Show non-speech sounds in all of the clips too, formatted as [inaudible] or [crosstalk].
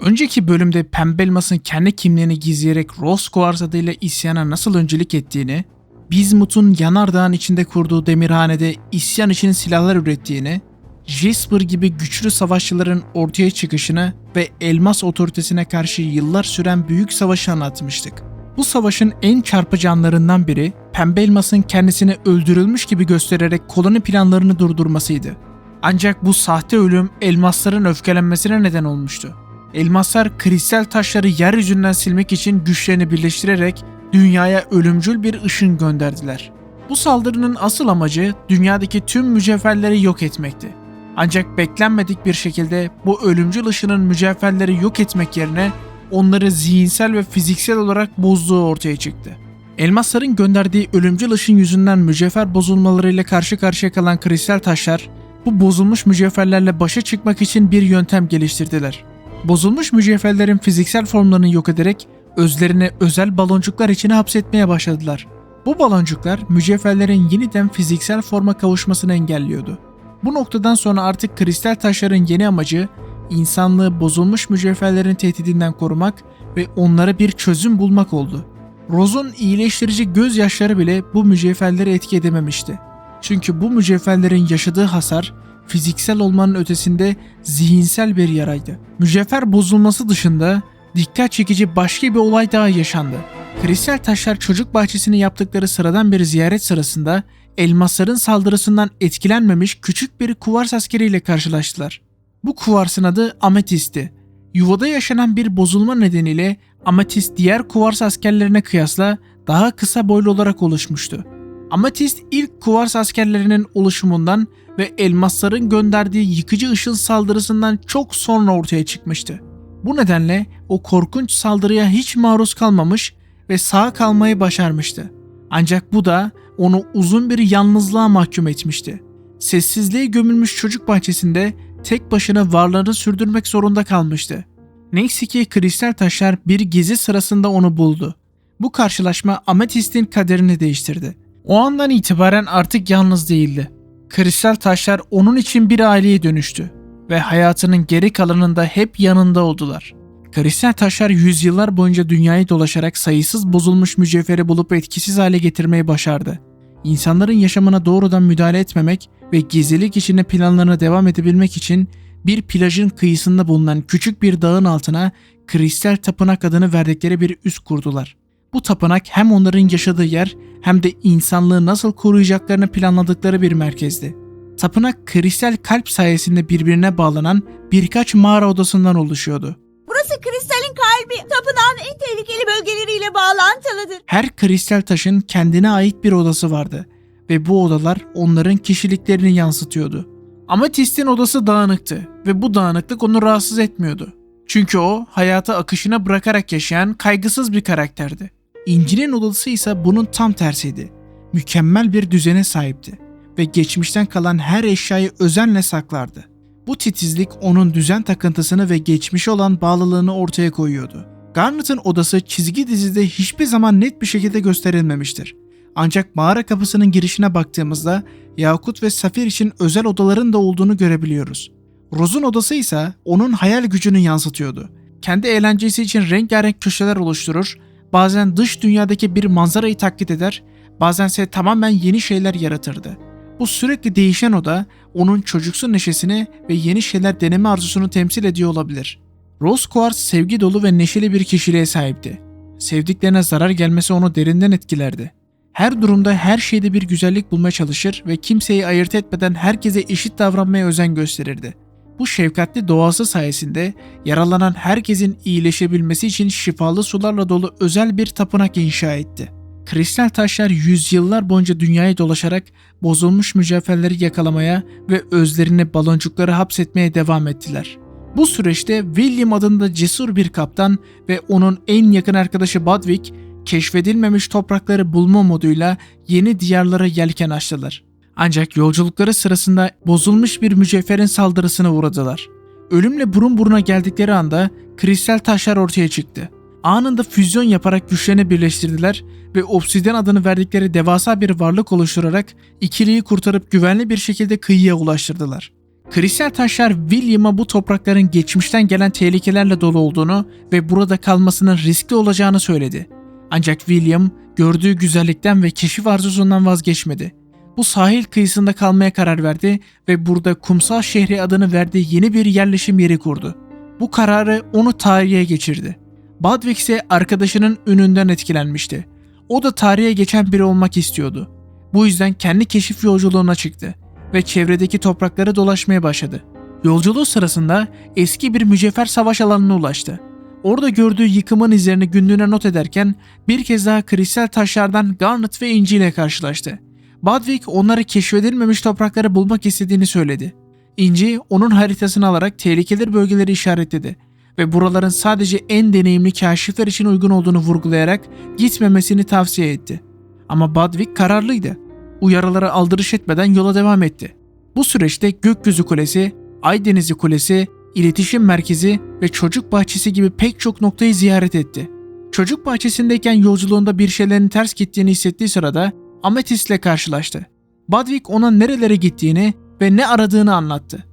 Önceki bölümde Pembe Elmas'ın kendi kimliğini gizleyerek Rose Quartz adıyla isyana nasıl öncülük ettiğini, Bismuth'un yanardağın içinde kurduğu demirhanede isyan için silahlar ürettiğini, Jasper gibi güçlü savaşçıların ortaya çıkışını ve Elmas otoritesine karşı yıllar süren büyük savaşı anlatmıştık. Bu savaşın en çarpıcı anlarından biri Pembe Elmas'ın kendisini öldürülmüş gibi göstererek koloni planlarını durdurmasıydı. Ancak bu sahte ölüm elmasların öfkelenmesine neden olmuştu. Elmaslar kristal taşları yeryüzünden silmek için güçlerini birleştirerek dünyaya ölümcül bir ışın gönderdiler. Bu saldırının asıl amacı dünyadaki tüm mücevherleri yok etmekti. Ancak beklenmedik bir şekilde bu ölümcül ışının mücevherleri yok etmek yerine onları zihinsel ve fiziksel olarak bozduğu ortaya çıktı. Elmasların gönderdiği ölümcül ışın yüzünden mücevher bozulmalarıyla karşı karşıya kalan kristal taşlar bu bozulmuş mücevherlerle başa çıkmak için bir yöntem geliştirdiler. Bozulmuş mücevherlerin fiziksel formlarını yok ederek özlerini özel baloncuklar içine hapsetmeye başladılar. Bu baloncuklar mücevherlerin yeniden fiziksel forma kavuşmasını engelliyordu. Bu noktadan sonra artık kristal taşların yeni amacı insanlığı bozulmuş mücevherlerin tehdidinden korumak ve onlara bir çözüm bulmak oldu. Rose'un iyileştirici gözyaşları bile bu mücevherleri etki edememişti. Çünkü bu mücevherlerin yaşadığı hasar fiziksel olmanın ötesinde zihinsel bir yaraydı. Mücevher bozulması dışında dikkat çekici başka bir olay daha yaşandı. Kristal taşlar çocuk bahçesini yaptıkları sıradan bir ziyaret sırasında elmasların saldırısından etkilenmemiş küçük bir kuvars askeriyle karşılaştılar. Bu kuvarsın adı Ametist'ti. Yuvada yaşanan bir bozulma nedeniyle Ametist diğer kuvars askerlerine kıyasla daha kısa boylu olarak oluşmuştu. Ametist ilk kuvars askerlerinin oluşumundan ve elmasların gönderdiği yıkıcı ışın saldırısından çok sonra ortaya çıkmıştı. Bu nedenle o korkunç saldırıya hiç maruz kalmamış ve sağ kalmayı başarmıştı. Ancak bu da onu uzun bir yalnızlığa mahkum etmişti. Sessizliğe gömülmüş çocuk bahçesinde tek başına varlığını sürdürmek zorunda kalmıştı. Neyse ki kristal taşlar bir gezi sırasında onu buldu. Bu karşılaşma Ametist'in kaderini değiştirdi. O andan itibaren artık yalnız değildi. Kristal taşlar onun için bir aileye dönüştü ve hayatının geri kalanında hep yanında oldular. Kristal taşlar yüzyıllar boyunca dünyayı dolaşarak sayısız bozulmuş mücevheri bulup etkisiz hale getirmeyi başardı. İnsanların yaşamına doğrudan müdahale etmemek ve gizlilik içinde planlarına devam edebilmek için bir plajın kıyısında bulunan küçük bir dağın altına Kristal Tapınak adını verdikleri bir üs kurdular. Bu tapınak hem onların yaşadığı yer hem de insanlığı nasıl koruyacaklarını planladıkları bir merkezdi. Tapınak kristal kalp sayesinde birbirine bağlanan birkaç mağara odasından oluşuyordu. Burası kristalin kalbi. Tapınağın en tehlikeli bölgeleriyle bağlantılıdır. Her kristal taşın kendine ait bir odası vardı ve bu odalar onların kişiliklerini yansıtıyordu. Ametist'in odası dağınıktı ve bu dağınıklık onu rahatsız etmiyordu. Çünkü o hayatı akışına bırakarak yaşayan kaygısız bir karakterdi. İnci'nin odası ise bunun tam tersiydi. Mükemmel bir düzene sahipti ve geçmişten kalan her eşyayı özenle saklardı. Bu titizlik onun düzen takıntısını ve geçmişe olan bağlılığını ortaya koyuyordu. Garnet'ın odası çizgi dizide hiçbir zaman net bir şekilde gösterilmemiştir. Ancak mağara kapısının girişine baktığımızda Yakut ve Safir için özel odaların da olduğunu görebiliyoruz. Rose'un odası ise onun hayal gücünü yansıtıyordu. Kendi eğlencesi için rengarenk köşeler oluşturur, bazen dış dünyadaki bir manzarayı taklit eder, bazense tamamen yeni şeyler yaratırdı. Bu sürekli değişen oda onun çocuksu neşesini ve yeni şeyler deneme arzusunu temsil ediyor olabilir. Rose Quartz sevgi dolu ve neşeli bir kişiliğe sahipti. Sevdiklerine zarar gelmesi onu derinden etkilerdi. Her durumda her şeyde bir güzellik bulmaya çalışır ve kimseyi ayırt etmeden herkese eşit davranmaya özen gösterirdi. Bu şefkatli doğası sayesinde yaralanan herkesin iyileşebilmesi için şifalı sularla dolu özel bir tapınak inşa etti. Kristal taşlar yüzyıllar boyunca dünyayı dolaşarak bozulmuş mücevherleri yakalamaya ve özlerini baloncukları hapsetmeye devam ettiler. Bu süreçte William adında cesur bir kaptan ve onun en yakın arkadaşı Budwig keşfedilmemiş toprakları bulma moduyla yeni diyarlara yelken açtılar. Ancak yolculukları sırasında bozulmuş bir mücevherin saldırısına uğradılar. Ölümle burun buruna geldikleri anda kristal taşlar ortaya çıktı. Anında füzyon yaparak güçlerini birleştirdiler ve obsidyen adını verdikleri devasa bir varlık oluşturarak ikiliyi kurtarıp güvenli bir şekilde kıyıya ulaştırdılar. Kristal taşlar William'a bu toprakların geçmişten gelen tehlikelerle dolu olduğunu ve burada kalmasının riskli olacağını söyledi. Ancak William gördüğü güzellikten ve keşif arzusundan vazgeçmedi. Bu sahil kıyısında kalmaya karar verdi ve burada Kumsal Şehri adını verdiği yeni bir yerleşim yeri kurdu. Bu kararı onu tarihe geçirdi. Badwick ise arkadaşının ününden etkilenmişti. O da tarihe geçen biri olmak istiyordu. Bu yüzden kendi keşif yolculuğuna çıktı ve çevredeki toprakları dolaşmaya başladı. Yolculuğu sırasında eski bir mücevher savaş alanına ulaştı. Orada gördüğü yıkımın izlerini günlüğüne not ederken bir kez daha kristal taşlardan Garnet ve İnci ile karşılaştı. Badwick onları keşfedilmemiş toprakları bulmak istediğini söyledi. İnci onun haritasını alarak tehlikeli bölgeleri işaretledi ve buraların sadece en deneyimli kaşifler için uygun olduğunu vurgulayarak gitmemesini tavsiye etti. Ama Badwick kararlıydı. Uyarılara aldırış etmeden yola devam etti. Bu süreçte Gökyüzü Kulesi, Aydenizi Kulesi, İletişim Merkezi ve Çocuk Bahçesi gibi pek çok noktayı ziyaret etti. Çocuk bahçesindeyken yolculuğunda bir şeylerin ters gittiğini hissettiği sırada Amethyst ile karşılaştı. Badwick ona nerelere gittiğini ve ne aradığını anlattı.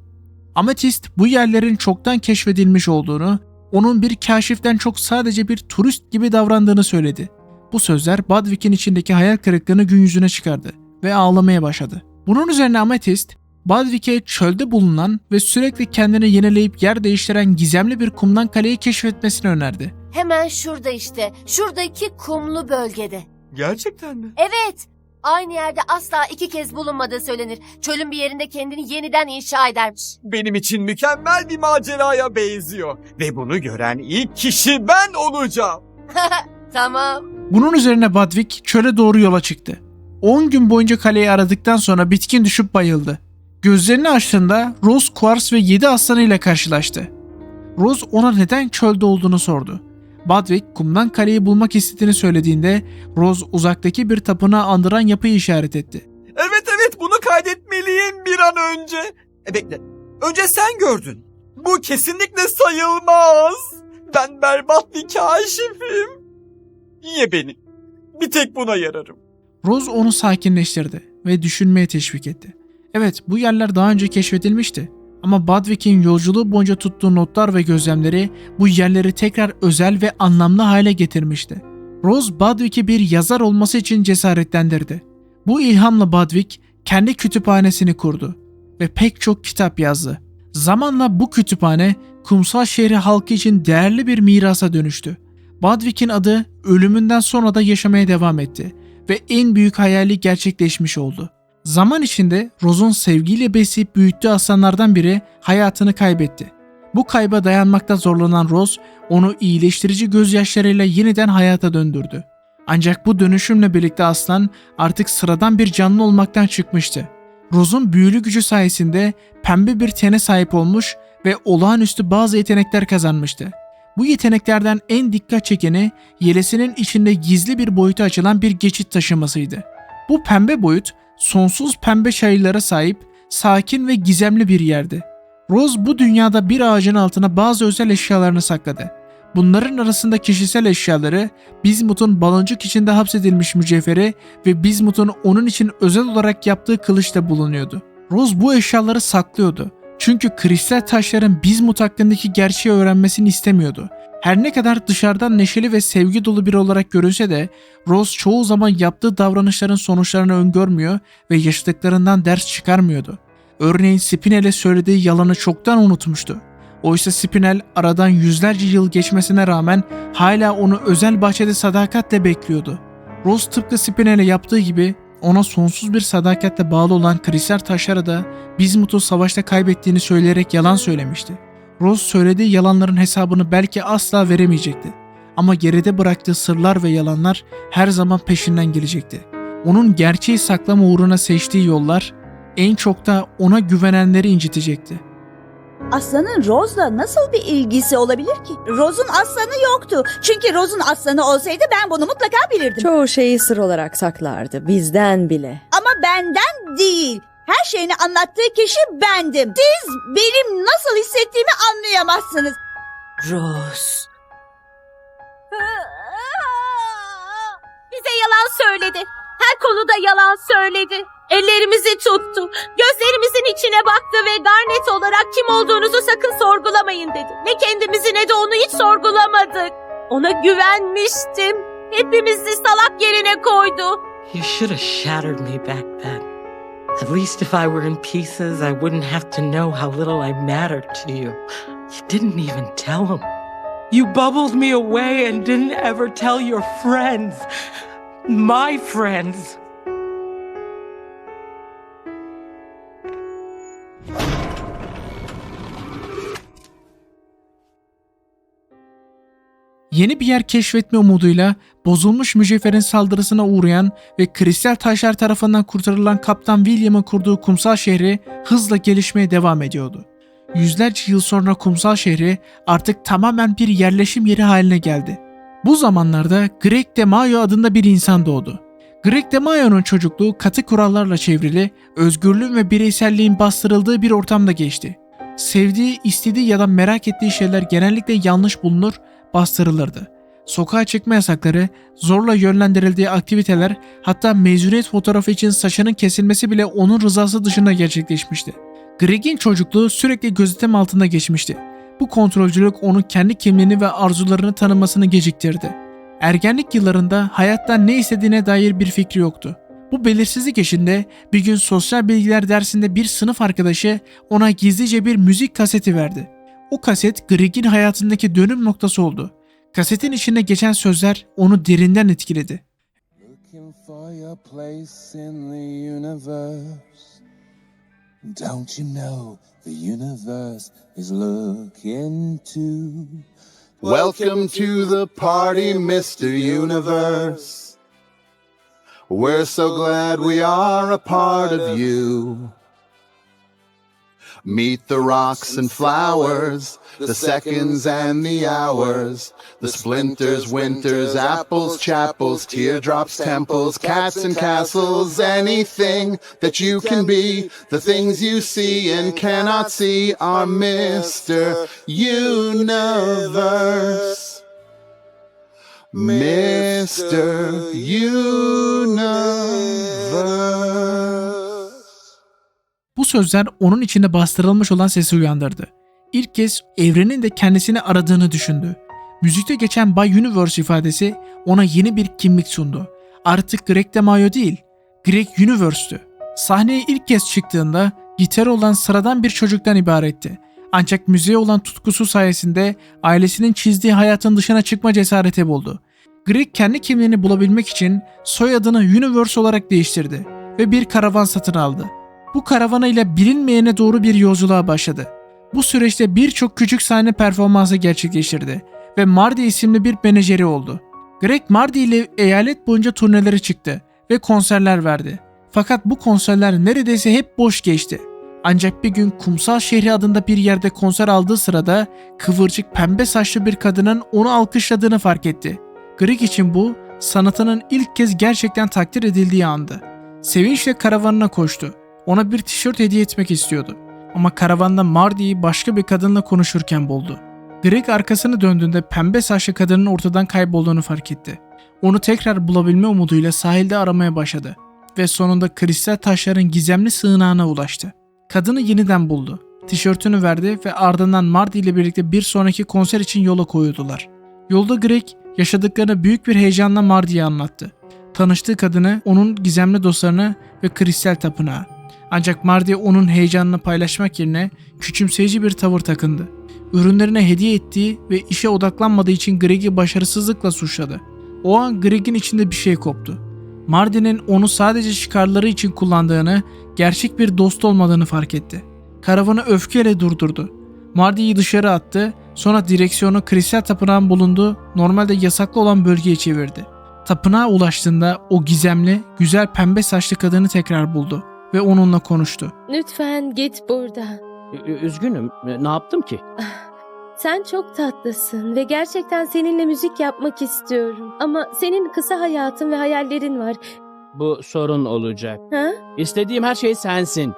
Amethyst bu yerlerin çoktan keşfedilmiş olduğunu, onun bir kaşiften çok sadece bir turist gibi davrandığını söyledi. Bu sözler Badwick'in içindeki hayal kırıklığını gün yüzüne çıkardı ve ağlamaya başladı. Bunun üzerine Amethyst, Badwick'e çölde bulunan ve sürekli kendini yenileyip yer değiştiren gizemli bir kumdan kaleyi keşfetmesini önerdi. Hemen şurada işte. Şuradaki kumlu bölgede. Gerçekten mi? Evet. Aynı yerde asla iki kez bulunmadığı söylenir. Çölün bir yerinde kendini yeniden inşa edermiş. Benim için mükemmel bir maceraya benziyor. Ve bunu gören ilk kişi ben olacağım. [laughs] Tamam. Bunun üzerine Badwick çöle doğru yola çıktı. 10 gün boyunca kaleyi aradıktan sonra bitkin düşüp bayıldı. Gözlerini açtığında Rose Quartz ve 7 aslanı ile karşılaştı. Rose ona neden çölde olduğunu sordu. Badwick kumdan kaleyi bulmak istediğini söylediğinde Rose uzaktaki bir tapınağı andıran yapıyı işaret etti. Evet evet bunu kaydetmeliyim bir an önce. E bekle. Önce sen gördün. Bu kesinlikle sayılmaz. Ben berbat bir kaşifim. Ye beni. Bir tek buna yararım. Rose onu sakinleştirdi ve düşünmeye teşvik etti. Evet bu yerler daha önce keşfedilmişti. Ama Badwick'in yolculuğu boyunca tuttuğu notlar ve gözlemleri bu yerleri tekrar özel ve anlamlı hale getirmişti. Rose Badwick'i bir yazar olması için cesaretlendirdi. Bu ilhamla Badwick kendi kütüphanesini kurdu ve pek çok kitap yazdı. Zamanla bu kütüphane kumsal şehri halkı için değerli bir mirasa dönüştü. Badwick'in adı ölümünden sonra da yaşamaya devam etti ve en büyük hayali gerçekleşmiş oldu. Zaman içinde Rose'un sevgiyle besleyip büyüttüğü aslanlardan biri hayatını kaybetti. Bu kayba dayanmakta zorlanan Rose onu iyileştirici gözyaşlarıyla yeniden hayata döndürdü. Ancak bu dönüşümle birlikte aslan artık sıradan bir canlı olmaktan çıkmıştı. Rose'un büyülü gücü sayesinde pembe bir tene sahip olmuş ve olağanüstü bazı yetenekler kazanmıştı. Bu yeteneklerden en dikkat çekeni yelesinin içinde gizli bir boyuta açılan bir geçit taşımasıydı. Bu pembe boyut sonsuz pembe çayırlara sahip sakin ve gizemli bir yerdi. Rose bu dünyada bir ağacın altına bazı özel eşyalarını sakladı. Bunların arasında kişisel eşyaları, Bismut'un baloncuk içinde hapsedilmiş mücevheri ve Bismut'un onun için özel olarak yaptığı kılıç da bulunuyordu. Rose bu eşyaları saklıyordu. Çünkü kristal taşların Bismut hakkındaki gerçeği öğrenmesini istemiyordu. Her ne kadar dışarıdan neşeli ve sevgi dolu biri olarak görünse de Rose çoğu zaman yaptığı davranışların sonuçlarını öngörmüyor ve yaşadıklarından ders çıkarmıyordu. Örneğin Spinel'e söylediği yalanı çoktan unutmuştu. Oysa Spinel aradan yüzlerce yıl geçmesine rağmen hala onu özel bahçede sadakatle bekliyordu. Rose tıpkı Spinel'e yaptığı gibi ona sonsuz bir sadakatle bağlı olan kristal taşlara da Bismut'u savaşta kaybettiğini söyleyerek yalan söylemişti. Rose söylediği yalanların hesabını belki asla veremeyecekti. Ama geride bıraktığı sırlar ve yalanlar her zaman peşinden gelecekti. Onun gerçeği saklama uğruna seçtiği yollar en çok da ona güvenenleri incitecekti. Aslanın Rose'la nasıl bir ilgisi olabilir ki? Rose'un aslanı yoktu. Çünkü Rose'un aslanı olsaydı ben bunu mutlaka bilirdim. Çoğu şeyi sır olarak saklardı, bizden bile. Ama benden değil. Her şeyini anlattığı kişi bendim. Siz benim nasıl hissettiğimi anlayamazsınız. Rose. Bize yalan söyledi. Her konuda yalan söyledi. Ellerimizi tuttu. Gözlerimizin içine baktı ve Garnet olarak kim olduğunuzu sakın sorgulamayın dedi. Ne kendimizi ne de onu hiç sorgulamadık. Ona güvenmiştim. Hepimizi salak yerine koydu. You should have shattered me back then. At least if I were in pieces, I wouldn't have to know how little I mattered to you. You didn't even tell him. You bubbled me away and didn't ever tell your friends. My friends. Yeni bir yer keşfetme umuduyla bozulmuş mücevherin saldırısına uğrayan ve kristal taşlar tarafından kurtarılan Kaptan William'ın kurduğu kumsal şehri hızla gelişmeye devam ediyordu. Yüzlerce yıl sonra kumsal şehri artık tamamen bir yerleşim yeri haline geldi. Bu zamanlarda Greg de Mayo adında bir insan doğdu. Greg de Mayo'nun çocukluğu katı kurallarla çevrili, özgürlüğün ve bireyselliğin bastırıldığı bir ortamda geçti. Sevdiği, istediği ya da merak ettiği şeyler genellikle yanlış bulunur bastırılırdı. Sokağa çıkma yasakları, zorla yönlendirildiği aktiviteler, hatta mezuniyet fotoğrafı için saçının kesilmesi bile onun rızası dışında gerçekleşmişti. Greg'in çocukluğu sürekli gözetim altında geçmişti. Bu kontrolcülük onun kendi kimliğini ve arzularını tanımasını geciktirdi. Ergenlik yıllarında hayattan ne istediğine dair bir fikri yoktu. Bu belirsizlik içinde bir gün sosyal bilgiler dersinde bir sınıf arkadaşı ona gizlice bir müzik kaseti verdi. O kaset Greg'in hayatındaki dönüm noktası oldu. Kasetin içinde geçen sözler onu derinden etkiledi. Looking for your place in the universe. Don't you know the universe is looking too? Welcome to the party, Mr. Universe. We're so glad we are a part of you. Meet the rocks and flowers, the seconds and the hours, the splinters, winters, apples, chapels, teardrops, temples, cats and castles, anything that you can be, the things you see and cannot see are Mr. Universe. Mr. Universe. Sözler onun içinde bastırılmış olan sesi uyandırdı. İlk kez evrenin de kendisini aradığını düşündü. Müzikte geçen Bay Universe ifadesi ona yeni bir kimlik sundu. Artık Greg de Mayo değil, Greg Universe'tü. Sahneye ilk kez çıktığında gitarı olan sıradan bir çocuktan ibaretti. Ancak müziğe olan tutkusu sayesinde ailesinin çizdiği hayatın dışına çıkma cesareti buldu. Greg kendi kimliğini bulabilmek için soyadını Universe olarak değiştirdi ve bir karavan satın aldı. Bu karavanayla bilinmeyene doğru bir yolculuğa başladı. Bu süreçte birçok küçük sahne performansı gerçekleştirdi ve Mardi isimli bir menajeri oldu. Greg Mardi ile eyalet boyunca turnelere çıktı ve konserler verdi. Fakat bu konserler neredeyse hep boş geçti. Ancak bir gün Kumsal Şehri adında bir yerde konser aldığı sırada kıvırcık pembe saçlı bir kadının onu alkışladığını fark etti. Greg için bu sanatının ilk kez gerçekten takdir edildiği andı. Sevinçle karavanına koştu. Ona bir tişört hediye etmek istiyordu. Ama karavanda Mardi'yi başka bir kadınla konuşurken buldu. Greg arkasını döndüğünde pembe saçlı kadının ortadan kaybolduğunu fark etti. Onu tekrar bulabilme umuduyla sahilde aramaya başladı ve sonunda kristal taşların gizemli sığınağına ulaştı. Kadını yeniden buldu. Tişörtünü verdi ve ardından Mardi ile birlikte bir sonraki konser için yola koyuldular. Yolda Greg yaşadıklarını büyük bir heyecanla Mardi'ye anlattı. Tanıştığı kadını, onun gizemli dostlarını ve kristal tapınağı. Ancak Mardi onun heyecanını paylaşmak yerine küçümseyici bir tavır takındı. Ürünlerine hediye ettiği ve işe odaklanmadığı için Greg'i başarısızlıkla suçladı. O an Greg'in içinde bir şey koptu. Mardi'nin onu sadece çıkarları için kullandığını, gerçek bir dost olmadığını fark etti. Karavanı öfkeyle durdurdu. Mardi'yi dışarı attı, sonra direksiyonu kristal tapınağın bulunduğu normalde yasaklı olan bölgeye çevirdi. Tapınağa ulaştığında o gizemli, güzel pembe saçlı kadını tekrar buldu ve onunla konuştu. Lütfen git buradan. Ü- Üzgünüm. E, Ne yaptım ki? Sen çok tatlısın ve gerçekten seninle müzik yapmak istiyorum. Ama senin kısa hayatın ve hayallerin var. Bu sorun olacak. Ha? İstediğim her şey sensin.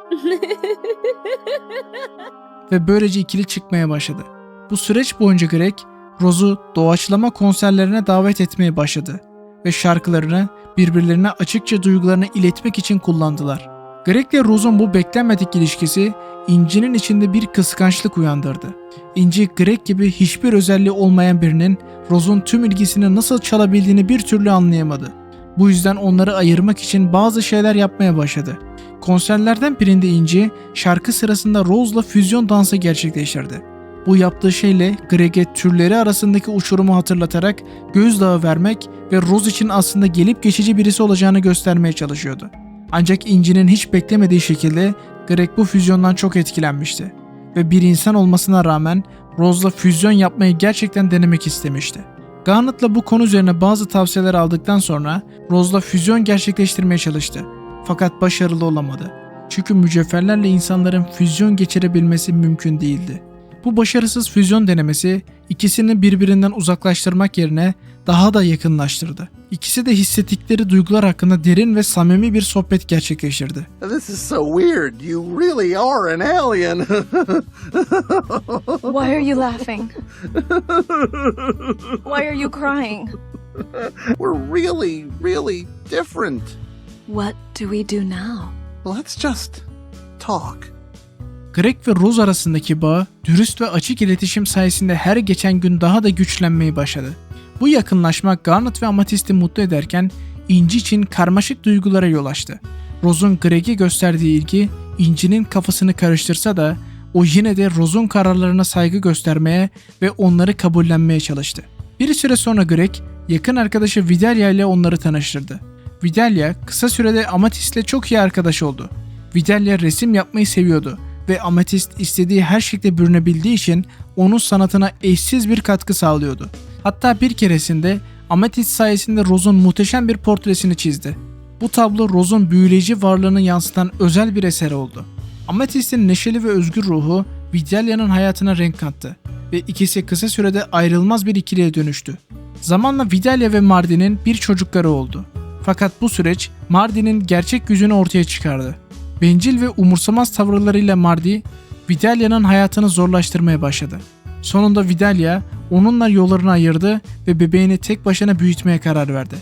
ve böylece ikili çıkmaya başladı. Bu süreç boyunca Greg, Rose'u doğaçlama konserlerine davet etmeye başladı ve şarkılarını birbirlerine açıkça duygularını iletmek için kullandılar. Greg ile Rose'un bu beklenmedik ilişkisi İnci'nin içinde bir kıskançlık uyandırdı. İnci, Greg gibi hiçbir özelliği olmayan birinin Rose'un tüm ilgisini nasıl çalabildiğini bir türlü anlayamadı. Bu yüzden onları ayırmak için bazı şeyler yapmaya başladı. Konserlerden birinde İnci, şarkı sırasında Rose'la füzyon dansı gerçekleştirdi. Bu yaptığı şeyle Greg'e türleri arasındaki uçurumu hatırlatarak gözdağı vermek ve Rose için aslında gelip geçici birisi olacağını göstermeye çalışıyordu. Ancak İnci'nin hiç beklemediği şekilde Greg bu füzyondan çok etkilenmişti. Ve bir insan olmasına rağmen Rose'la füzyon yapmayı gerçekten denemek istemişti. Garnet'la bu konu üzerine bazı tavsiyeler aldıktan sonra Rose'la füzyon gerçekleştirmeye çalıştı. Fakat başarılı olamadı. Çünkü mücevherlerle insanların füzyon geçirebilmesi mümkün değildi. Bu başarısız füzyon denemesi ikisini birbirinden uzaklaştırmak yerine daha da yakınlaştırdı. İkisi de hissettikleri duygular hakkında derin ve samimi bir sohbet gerçekleştirdi. This is so weird. You really are an alien. Why are you laughing? Why are you crying? We're really, really different. What do we do now? Let's just talk. Greg ve Rose arasındaki bağ dürüst ve açık iletişim sayesinde her geçen gün daha da güçlenmeye başladı. Bu yakınlaşma Garnet ve Amethyst'i mutlu ederken İnci için karmaşık duygulara yol açtı. Rose'un Greg'e gösterdiği ilgi İnci'nin kafasını karıştırsa da o yine de Rose'un kararlarına saygı göstermeye ve onları kabullenmeye çalıştı. Bir süre sonra Greg yakın arkadaşı Vidalia ile onları tanıştırdı. Vidalia kısa sürede Amethyst'le çok iyi arkadaş oldu. Vidalia resim yapmayı seviyordu ve Amethyst istediği her şekilde bürünebildiği için onun sanatına eşsiz bir katkı sağlıyordu. Hatta bir keresinde Amethyst sayesinde Rose'un muhteşem bir portresini çizdi. Bu tablo Rose'un büyüleyici varlığını yansıtan özel bir eser oldu. Amethyst'in neşeli ve özgür ruhu Vidalia'nın hayatına renk kattı ve ikisi kısa sürede ayrılmaz bir ikiliye dönüştü. Zamanla Vidalia ve Mardy'nin bir çocukları oldu. Fakat bu süreç Mardy'nin gerçek yüzünü ortaya çıkardı. Bencil ve umursamaz tavırlarıyla Mardy, Vidalia'nın hayatını zorlaştırmaya başladı. Sonunda Vidalia onunla yollarını ayırdı ve bebeğini tek başına büyütmeye karar verdi.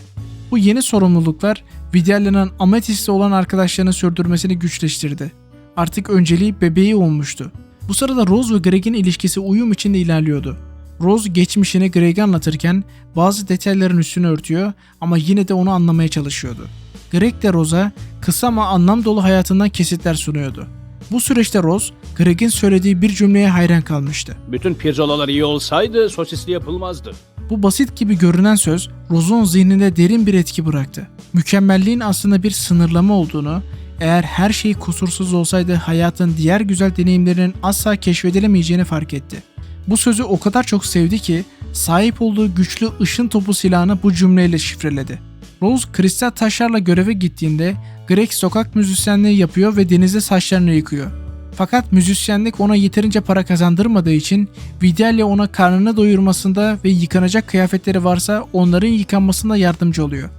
Bu yeni sorumluluklar Vidalia'nın Amethyst'le olan arkadaşlarını sürdürmesini güçleştirdi. Artık önceliği bebeği olmuştu. Bu sırada Rose ve Greg'in ilişkisi uyum içinde ilerliyordu. Rose geçmişini Greg'e anlatırken bazı detayların üstünü örtüyor ama yine de onu anlamaya çalışıyordu. Greg de Rose'a kısa ama anlam dolu hayatından kesitler sunuyordu. Bu süreçte Rose, Greg'in söylediği bir cümleye hayran kalmıştı. Bütün pirzolalar iyi olsaydı sosisli yapılmazdı. Bu basit gibi görünen söz Rose'un zihninde derin bir etki bıraktı. Mükemmelliğin aslında bir sınırlama olduğunu, eğer her şey kusursuz olsaydı hayatın diğer güzel deneyimlerinin asla keşfedilemeyeceğini fark etti. Bu sözü o kadar çok sevdi ki sahip olduğu güçlü ışın topu silahını bu cümleyle şifreledi. Rose kristal taşlarla göreve gittiğinde Greg sokak müzisyenliği yapıyor ve denizde saçlarını yıkıyor. Fakat müzisyenlik ona yeterince para kazandırmadığı için Vidalia ona karnını doyurmasında ve yıkanacak kıyafetleri varsa onların yıkanmasında yardımcı oluyor.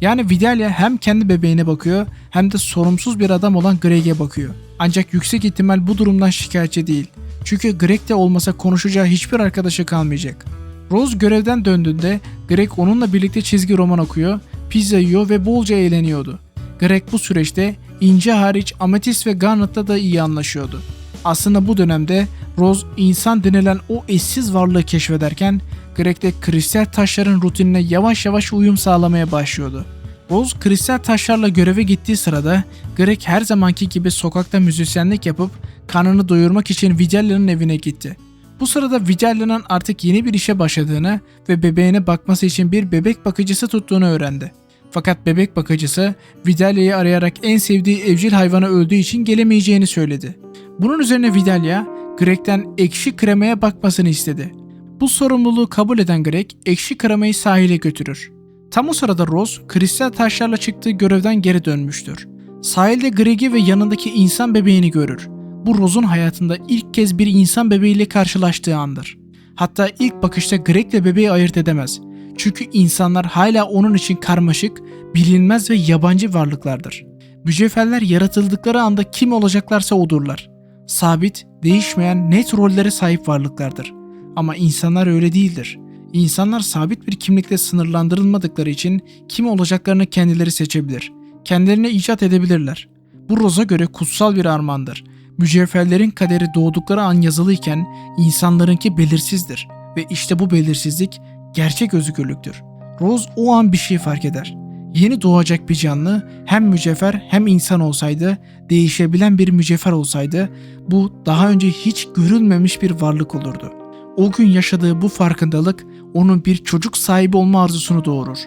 Yani Vidalia hem kendi bebeğine bakıyor hem de sorumsuz bir adam olan Greg'e bakıyor. Ancak yüksek ihtimal bu durumdan şikayetçi değil. Çünkü Greg de olmasa konuşacağı hiçbir arkadaşı kalmayacak. Rose görevden döndüğünde Greg onunla birlikte çizgi roman okuyor, pizza yiyor ve bolca eğleniyordu. Greg bu süreçte İnce hariç Amethyst ve Garnet'la da iyi anlaşıyordu. Aslında bu dönemde Rose insan denilen o eşsiz varlığı keşfederken Greg de kristal taşların rutinine yavaş yavaş uyum sağlamaya başlıyordu. Rose kristal taşlarla göreve gittiği sırada Greg her zamanki gibi sokakta müzisyenlik yapıp karnını doyurmak için Vigelia'nın evine gitti. Bu sırada Vigelia'nın artık yeni bir işe başladığını ve bebeğine bakması için bir bebek bakıcısı tuttuğunu öğrendi. Fakat bebek bakıcısı Vidalia'yı arayarak en sevdiği evcil hayvanı öldüğü için gelemeyeceğini söyledi. Bunun üzerine Vidalia, Greg'den ekşi kremaya bakmasını istedi. Bu sorumluluğu kabul eden Greg, ekşi kremayı sahile götürür. Tam o sırada Rose, kristal taşlarla çıktığı görevden geri dönmüştür. Sahilde Greg'i ve yanındaki insan bebeğini görür. Bu Rose'un hayatında ilk kez bir insan bebeğiyle karşılaştığı andır. Hatta ilk bakışta Greg ile bebeği ayırt edemez. Çünkü insanlar hala onun için karmaşık, bilinmez ve yabancı varlıklardır. Mücevherler yaratıldıkları anda kim olacaklarsa odurlar. Sabit, değişmeyen, net rollere sahip varlıklardır. Ama insanlar öyle değildir. İnsanlar sabit bir kimlikle sınırlandırılmadıkları için kim olacaklarını kendileri seçebilir. Kendilerine icat edebilirler. Bu Rose'a göre kutsal bir armağandır. Mücevherlerin kaderi doğdukları an yazılıyken insanlarınki belirsizdir ve işte bu belirsizlik gerçek özgürlüktür. Rose o an bir şey fark eder. Yeni doğacak bir canlı hem mücevher hem insan olsaydı, değişebilen bir mücevher olsaydı bu daha önce hiç görülmemiş bir varlık olurdu. O gün yaşadığı bu farkındalık onun bir çocuk sahibi olma arzusunu doğurur.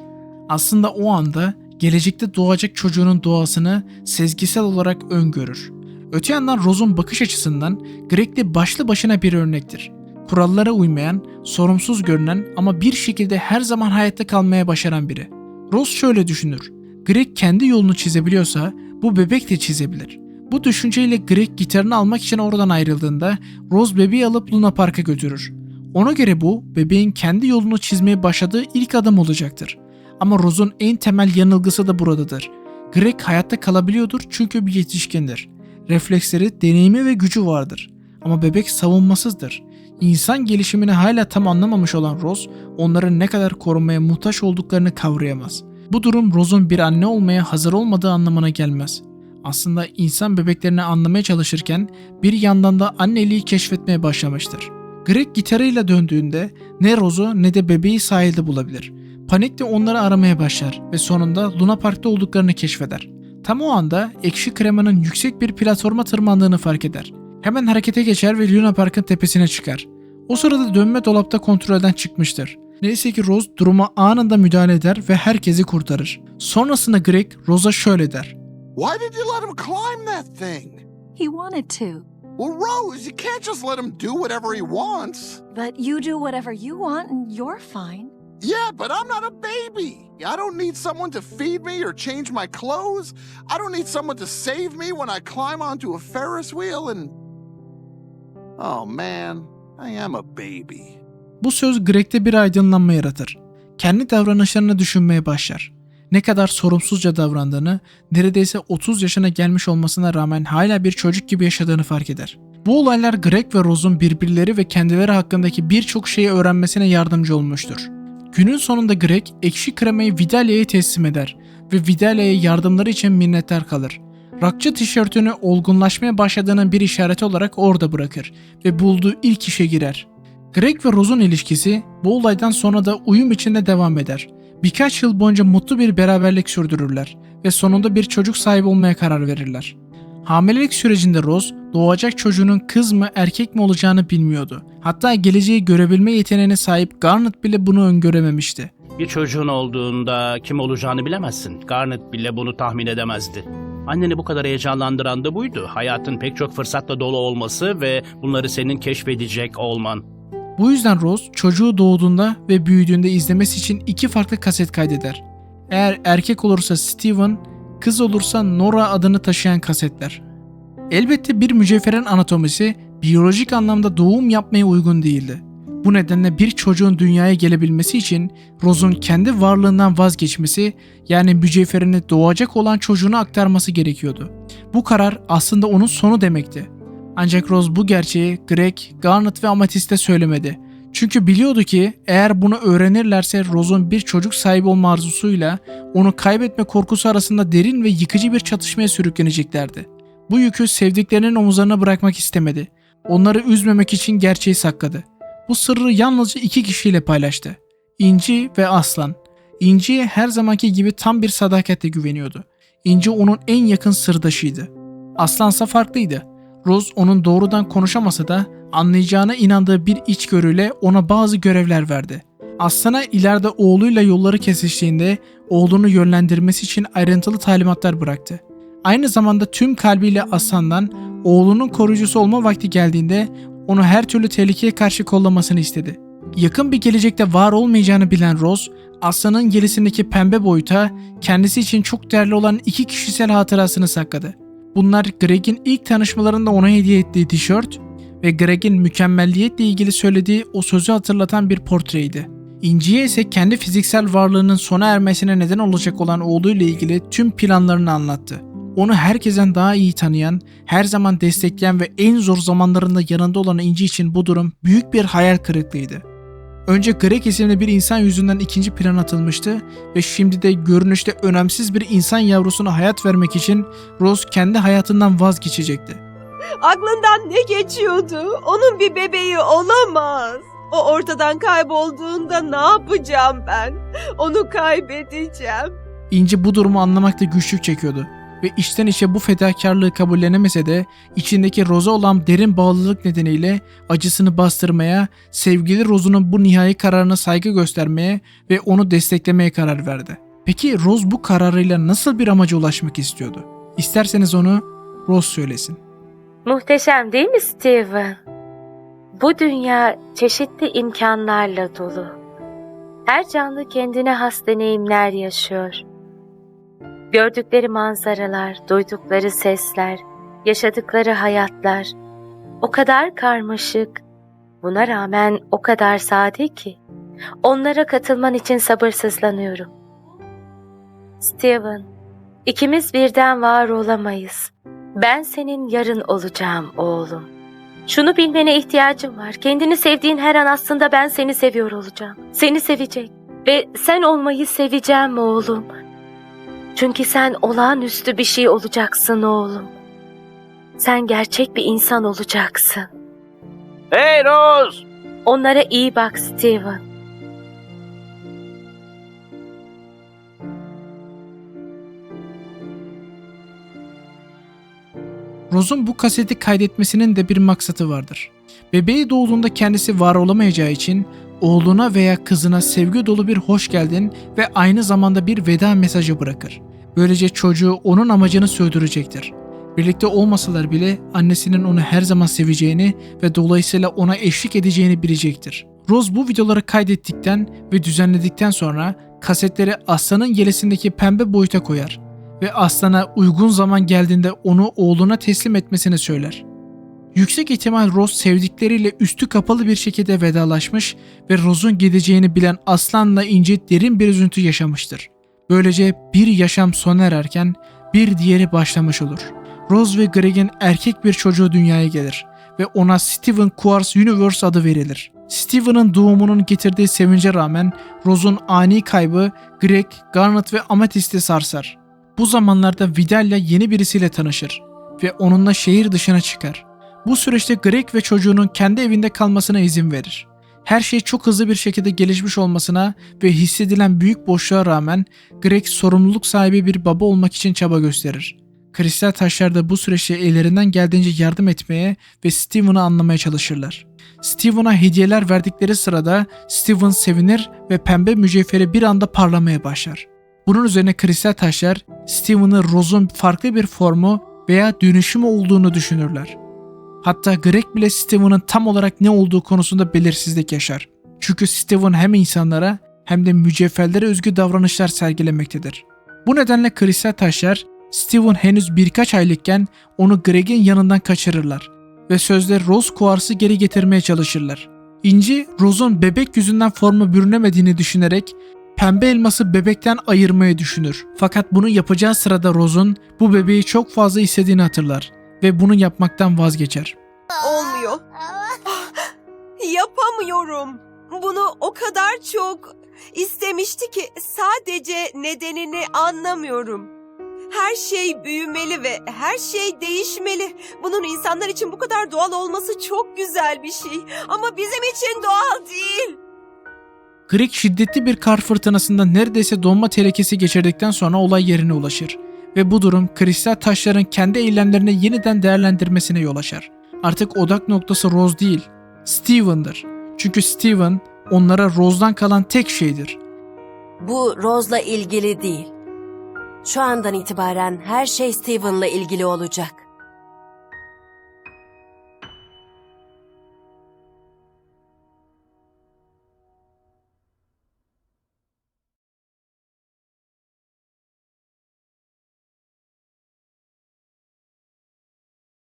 Aslında o anda gelecekte doğacak çocuğunun doğasını sezgisel olarak öngörür. Öte yandan Rose'un bakış açısından Greg de başlı başına bir örnektir. Kurallara uymayan, sorumsuz görünen ama bir şekilde her zaman hayatta kalmaya başaran biri. Rose şöyle düşünür. Greg kendi yolunu çizebiliyorsa bu bebek de çizebilir. Bu düşünceyle Greg gitarını almak için oradan ayrıldığında Rose bebeği alıp Luna Park'a götürür. Ona göre bu bebeğin kendi yolunu çizmeye başladığı ilk adım olacaktır. Ama Rose'un en temel yanılgısı da buradadır. Greg hayatta kalabiliyordur çünkü bir yetişkindir. Refleksleri, deneyimi ve gücü vardır. Ama bebek savunmasızdır. İnsan gelişimini hala tam anlamamış olan Rose, onların ne kadar korunmaya muhtaç olduklarını kavrayamaz. Bu durum Rose'un bir anne olmaya hazır olmadığı anlamına gelmez. Aslında insan bebeklerini anlamaya çalışırken bir yandan da anneliği keşfetmeye başlamıştır. Greg gitarıyla döndüğünde ne Rose'u ne de bebeği sahilde bulabilir. Panikle onları aramaya başlar ve sonunda Luna Park'ta olduklarını keşfeder. Tam o anda ekşi kremanın yüksek bir platforma tırmandığını fark eder. Hemen harekete geçer ve Luna Park'ın tepesine çıkar. O sırada dönme dolapta kontrolden çıkmıştır. Neyse ki Rose duruma anında müdahale eder ve herkesi kurtarır. Sonrasında Greg Rose'a şöyle der. Why did you let him climb that thing? He wanted to. Well, Rose, you can't just let him do whatever he wants. But you do whatever you want and you're fine. Yeah, but I'm not a baby. I don't need someone to feed me or change my clothes. I don't need someone to save me when I climb onto a Ferris wheel and. Oh man, I am a baby. Bu söz Greg'de bir aydınlanma yaratır. Kendi davranışlarını düşünmeye başlar. Ne kadar sorumsuzca davrandığını, neredeyse 30 yaşına gelmiş olmasına rağmen hala bir çocuk gibi yaşadığını fark eder. Bu olaylar Greg ve Rose'un birbirleri ve kendileri hakkındaki birçok şeyi öğrenmesine yardımcı olmuştur. Günün sonunda Greg ekşi kremayı Vidalia'ya teslim eder ve Vidalia'ya yardımları için minnettar kalır. Rakçı tişörtünü olgunlaşmaya başladığının bir işareti olarak orada bırakır ve bulduğu ilk işe girer. Greg ve Rose'un ilişkisi bu olaydan sonra da uyum içinde devam eder. Birkaç yıl boyunca mutlu bir beraberlik sürdürürler ve sonunda bir çocuk sahibi olmaya karar verirler. Hamilelik sürecinde Rose doğacak çocuğunun kız mı erkek mi olacağını bilmiyordu. Hatta geleceği görebilme yeteneğine sahip Garnet bile bunu öngörememişti. Bir çocuğun olduğunda kim olacağını bilemezsin. Garnet bile bunu tahmin edemezdi. Anneni bu kadar heyecanlandıran da buydu. Hayatın pek çok fırsatla dolu olması ve bunları senin keşfedecek olman. Bu yüzden Rose çocuğu doğduğunda ve büyüdüğünde izlemesi için iki farklı kaset kaydeder. Eğer erkek olursa Steven, kız olursa Nora adını taşıyan kasetler. Elbette bir mücevherin anatomisi biyolojik anlamda doğum yapmaya uygun değildi. Bu nedenle bir çocuğun dünyaya gelebilmesi için Rose'un kendi varlığından vazgeçmesi yani mücevherini doğacak olan çocuğuna aktarması gerekiyordu. Bu karar aslında onun sonu demekti. Ancak Rose bu gerçeği Greg, Garnet ve Amethyst'e söylemedi. Çünkü biliyordu ki eğer bunu öğrenirlerse Rose'un bir çocuk sahibi olma arzusuyla onu kaybetme korkusu arasında derin ve yıkıcı bir çatışmaya sürükleneceklerdi. Bu yükü sevdiklerinin omuzlarına bırakmak istemedi. Onları üzmemek için gerçeği sakladı. Bu sırrı yalnızca iki kişiyle paylaştı. İnci ve Aslan. İnci'ye her zamanki gibi tam bir sadakatle güveniyordu. İnci onun en yakın sırdaşıydı. Aslansa farklıydı. Rose onun doğrudan konuşamasa da anlayacağına inandığı bir içgörüyle ona bazı görevler verdi. Aslan'a ileride oğluyla yolları kesiştiğinde oğlunu yönlendirmesi için ayrıntılı talimatlar bıraktı. Aynı zamanda tüm kalbiyle Aslan'dan oğlunun koruyucusu olma vakti geldiğinde onu her türlü tehlikeye karşı kollamasını istedi. Yakın bir gelecekte var olmayacağını bilen Rose, Aslan'ın gerisindeki pembe boyuta kendisi için çok değerli olan iki kişisel hatırasını sakladı. Bunlar Greg'in ilk tanışmalarında ona hediye ettiği tişört ve Greg'in mükemmelliyetle ilgili söylediği o sözü hatırlatan bir portreydi. İnci'ye ise kendi fiziksel varlığının sona ermesine neden olacak olan oğluyla ilgili tüm planlarını anlattı. Onu herkesten daha iyi tanıyan, her zaman destekleyen ve en zor zamanlarında yanında olan İnci için bu durum büyük bir hayal kırıklığıydı. Önce Greg isimli bir insan yüzünden ikinci plan atılmıştı ve şimdi de görünüşte önemsiz bir insan yavrusuna hayat vermek için Rose kendi hayatından vazgeçecekti. Aklından ne geçiyordu? Onun bir bebeği olamaz. O ortadan kaybolduğunda ne yapacağım ben? Onu kaybedeceğim. İnci bu durumu anlamakta güçlük çekiyordu ve içten içe bu fedakarlığı kabullenemese de içindeki Rose'a olan derin bağlılık nedeniyle acısını bastırmaya, sevgili Rose'un bu nihai kararına saygı göstermeye ve onu desteklemeye karar verdi. Peki Rose bu kararıyla nasıl bir amaca ulaşmak istiyordu? İsterseniz onu Rose söylesin. Muhteşem değil mi Steven? Bu dünya çeşitli imkanlarla dolu. Her canlı kendine has deneyimler yaşıyor. Gördükleri manzaralar, duydukları sesler, yaşadıkları hayatlar o kadar karmaşık, buna rağmen o kadar sade ki. Onlara katılman için sabırsızlanıyorum. Steven, ikimiz birden var olamayız. Ben senin yarın olacağım oğlum. Şunu bilmene ihtiyacım var. Kendini sevdiğin her an aslında ben seni seviyor olacağım. Seni sevecek ve sen olmayı seveceğim oğlum. Çünkü sen olağanüstü bir şey olacaksın oğlum. Sen gerçek bir insan olacaksın. Hey Rose! Onlara iyi bak Steven. Rose'un bu kaseti kaydetmesinin de bir maksatı vardır. Bebeği doğduğunda kendisi var olamayacağı için oğluna veya kızına sevgi dolu bir hoş geldin ve aynı zamanda bir veda mesajı bırakır. Böylece çocuğu onun amacını sürdürecektir. Birlikte olmasalar bile annesinin onu her zaman seveceğini ve dolayısıyla ona eşlik edeceğini bilecektir. Rose bu videoları kaydettikten ve düzenledikten sonra kasetleri aslanın yelesindeki pembe boyuta koyar ve aslana uygun zaman geldiğinde onu oğluna teslim etmesini söyler. Yüksek ihtimal Rose sevdikleriyle üstü kapalı bir şekilde vedalaşmış ve Rose'un gideceğini bilen Aslan'la İnci derin bir üzüntü yaşamıştır. Böylece bir yaşam sona ererken bir diğeri başlamış olur. Rose ve Greg'in erkek bir çocuğu dünyaya gelir ve ona Steven Quartz Universe adı verilir. Steven'ın doğumunun getirdiği sevince rağmen Rose'un ani kaybı Greg, Garnet ve Amethyst'i sarsar. Bu zamanlarda Vidal'le yeni birisiyle tanışır ve onunla şehir dışına çıkar. Bu süreçte Greg ve çocuğunun kendi evinde kalmasına izin verir. Her şey çok hızlı bir şekilde gelişmiş olmasına ve hissedilen büyük boşluğa rağmen Greg sorumluluk sahibi bir baba olmak için çaba gösterir. Kristal taşlar da bu süreçte ellerinden geldiğince yardım etmeye ve Steven'ı anlamaya çalışırlar. Steven'a hediyeler verdikleri sırada Steven sevinir ve pembe mücevheri bir anda parlamaya başlar. Bunun üzerine kristal taşlar Steven'ı Rose'un farklı bir formu veya dönüşümü olduğunu düşünürler. Hatta Greg bile Steven'ın tam olarak ne olduğu konusunda belirsizlik yaşar. Çünkü Steven hem insanlara hem de mücevherlere özgü davranışlar sergilemektedir. Bu nedenle kristal taşlar Steven henüz birkaç aylıkken onu Greg'in yanından kaçırırlar ve sözde Rose kuarsı geri getirmeye çalışırlar. İnci, Rose'un bebek yüzünden forma bürünemediğini düşünerek pembe elması bebekten ayırmayı düşünür. Fakat bunu yapacağı sırada Rose'un bu bebeği çok fazla istediğini hatırlar ve bunu yapmaktan vazgeçer. Olmuyor. Yapamıyorum. Bunu o kadar çok istemişti ki sadece nedenini anlamıyorum. Her şey büyümeli ve her şey değişmeli. Bunun insanlar için bu kadar doğal olması çok güzel bir şey. Ama bizim için doğal değil. Greg şiddetli bir kar fırtınasında neredeyse donma tehlikesi geçirdikten sonra olay yerine ulaşır ve bu durum kristal taşların kendi eylemlerini yeniden değerlendirmesine yol açar. Artık odak noktası Rose değil, Steven'dır. Çünkü Steven onlara Rose'dan kalan tek şeydir. Bu Rose'la ilgili değil. Şu andan itibaren her şey Steven'la ilgili olacak.